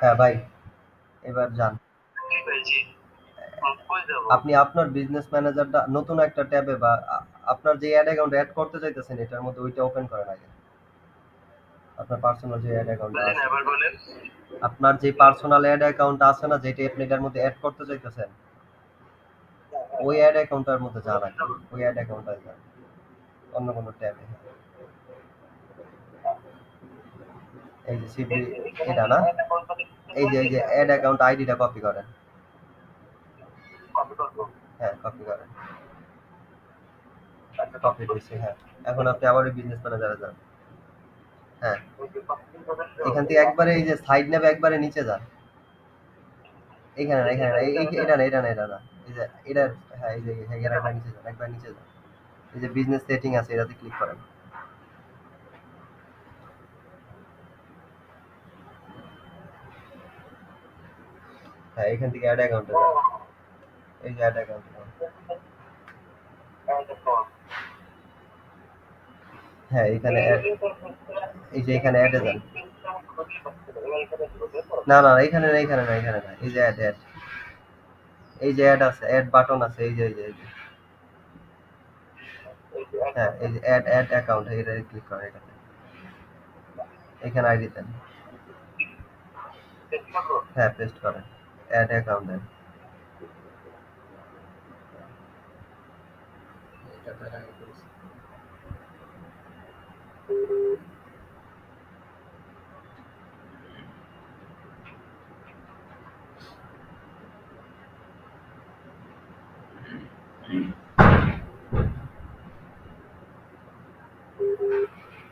হ্যাঁ ভাই এবার যান। আপনি আপনার বিজনেস ম্যানেজারটা নতুন একটা ট্যাবে বা আপনার যে অ্যাড অ্যাকাউন্ট অ্যাড করতে চাইতেছেন এটার মধ্যে ওইটা ওপেন করেন আগে। আপনার পার্সোনাল যে অ্যাড অ্যাকাউন্ট আপনার যে পার্সোনাল অ্যাড অ্যাকাউন্ট আছে না যেটা আপনি এটার মধ্যে অ্যাড করতে চাইতেছেন ওই অ্যাড অ্যাকাউন্টটার মধ্যে যান আগে। ওই অ্যাড অ্যাকাউন্টটা যান। অন্য কোনো ট্যাবে। এই যে সিবি এটা না? এই যে এই যে অ্যাড অ্যাকাউন্ট আইডিটা কপি করেন। হ্যাঁ কপি করেন। কপি দিয়েছি হ্যাঁ। এখন আপনি আবার ওই বিজনেস ম্যানেজারে যান। হ্যাঁ। এখান থেকে একবারে এই যে সাইড নেবে একবারে নিচে যান। এখানে না এখানে না এটা না এটা না এটা না। এই যে এটা হ্যাঁ এই যে একবার নিচে যান একবার নিচে যান। এই যে বিজনেস সেটিং আছে এটাতে ক্লিক করেন। হ্যাঁ এখান থেকে অ্যাড অ্যাকাউন্টে যান এই যে অ্যাড অ্যাকাউন্টে যান হ্যাঁ এখানে এই যে এখানে অ্যাডে যান। না না এখানে না এখানে না এখানে না। এই যে অ্যাড অ্যাড এই যে অ্যাড আছে অ্যাড বাটন আছে, এই যে এই যে এই যে। হ্যাঁ এই যে অ্যাড অ্যাড অ্যাকাউন্ট এটা ক্লিক করেন এটাতে এখানে আইডি দেন। হ্যাঁ পেস্ট করেন। অ্যাড অ্যাকাউন্ট দেন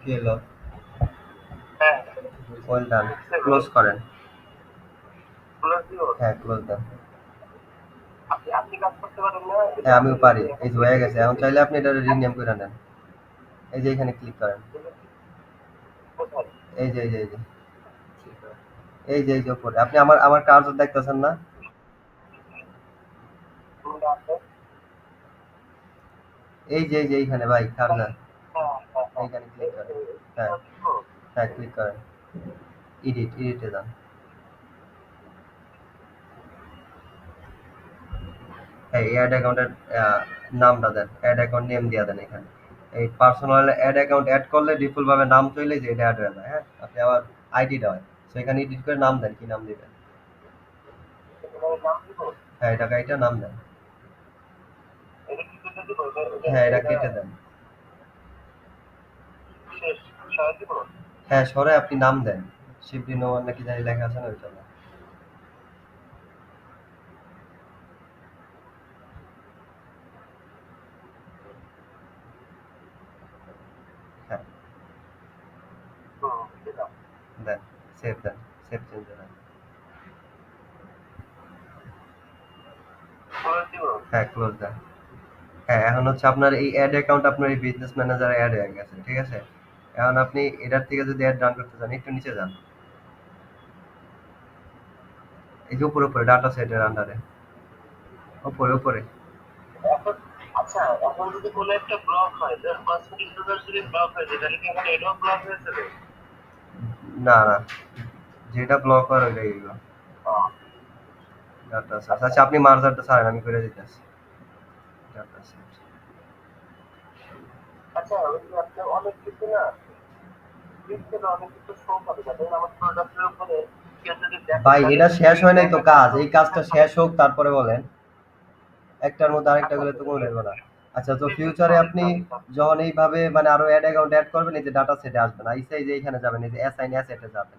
কি হলো হ্যাঁ ওয়েল ডান ক্লোজ করেন ক্লোজ দিও হ্যাঁ ক্লোজ দেন আপনি আপনি কাজ করতে পারেন না। হ্যাঁ আমিও পারি। এই যে হয়ে গেছে। এখন চাইলে আপনি এটা রিনেম করে নেন। এই যে এখানে ক্লিক করেন। কোথায়? এই যে এই যে এই যে। এই যে এই যে উপরে। আপনি আমার আমার কার্য দেখতেছেন না? কোনটা আছে এই যে এই যে এইখানে ভাই কার্য হ্যাঁ হ্যাঁ এইখানে ক্লিক করেন। হ্যাঁ হ্যাঁ ক্লিক করেন। এডিট এডিটে যান। অ্যাড অ্যাকাউন্টের নামটা দেন অ্যাড অ্যাকাউন্ট নেম দিয়ে দেন এখানে। এই পার্সোনাল অ্যাড অ্যাকাউন্ট অ্যাড করলে ডিফল্ট ভাবে নাম চলে যে এটা অ্যাড হয়ে যায় হ্যাঁ? আপনি আবার আইডিটা হয় সেখানে এডিট করে নাম দেন, কি নাম দিবেন? হ্যাঁ এটা এটা নাম দেন। হ্যাঁ এটা কেটে দেন। হ্যাঁ সরে আপনি নাম দেন। শিবলি নোমান নাকি জানি লেখা আছে না ওইটা না হ্যাঁ হুম দিলাম সেভ চেঞ্জ দেন ক্লোজ দিব? হ্যাঁ ক্লোজ দেন। হ্যাঁ এখন হচ্ছে আপনার এই অ্যাড অ্যাকাউন্ট আপনার এই বিজনেস ম্যানেজারে অ্যাড হয়ে গেছে ঠিক আছে? এখন আপনি এটার থেকে যদি অ্যাড রান করতে চান একটু নিচে যান। এই যে উপরে উপরে ডাটা সেটের আন্ডারে উপরে উপরে। আচ্ছা এখন যদি কোনো একটা ব্লক হয় হয়ে তাহলে কি এটাও ব্লক হয়ে যাবে? না না। যেটা ব্লক হয় ওইটাই হ্যাঁ। ডাটা সেট আচ্ছা আপনি মার্জারটা ছাড়েন আমি করে দিতেছি ডাটা সেট আচ্ছা অনেক কিছু না ভাই এটা শেষ হয় নাই তো কাজ। এই কাজটা শেষ হোক তারপরে বলেন। একটার মধ্যে আরেকটা গেলে তো কোনো না। আচ্ছা তো ফিউচারে আপনি যখন এইভাবে মানে আরও অ্যাড অ্যাকাউন্ট অ্যাড করবেন এই যে ডাটা সেটে আসবেন না। এই যে এখানে যাবেন এই যে অ্যাসাইন অ্যাসেটে যাবেন।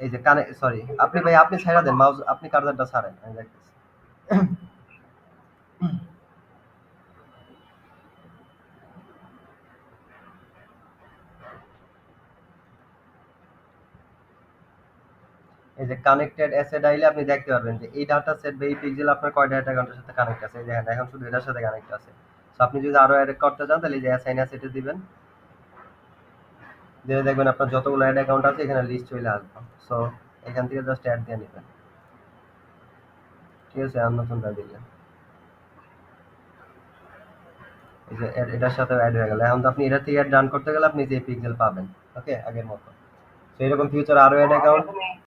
এই যে কানে সরি আপনি ভাই আপনি ছাড়া দেন মাউস আপনি কার্সারটা ছাড়েন আমি দেখতেছি। এই যে কানেক্টেড অ্যাসেট আইলে আপনি দেখতে পারবেন যে এই ডাটা সেট বা এই পিক্সেল আপনার কয় ডাটা অ্যাকাউন্টের সাথে কানেক্ট আছে? এই দেখেন, এখন শুধু এটার সাথে কানেক্ট আছে। তো আপনি যদি আরও অ্যাড করতে চান, তাহলে এই যে অ্যাসাইন অ্যাসেটে দিবেন। দিয়ে দেখবেন আপনার যতগুলো অ্যাড অ্যাকাউন্ট আছে, এখানে লিস্ট চলে আসবে। সো এখান থেকে জাস্ট অ্যাড দিয়ে নেবেন। ঠিক আছে, আর নতুনটা দিলেন এই যে এটার সাথে অ্যাড হয়ে গেল। এখন তো আপনি এটা থেকে অ্যাড ডান করতে গেলে আপনি যে পিক্সেল পাবেন। ওকে আগের মতো। তো এরকম ফিউচার আরও অ্যাড অ্যাকাউন্ট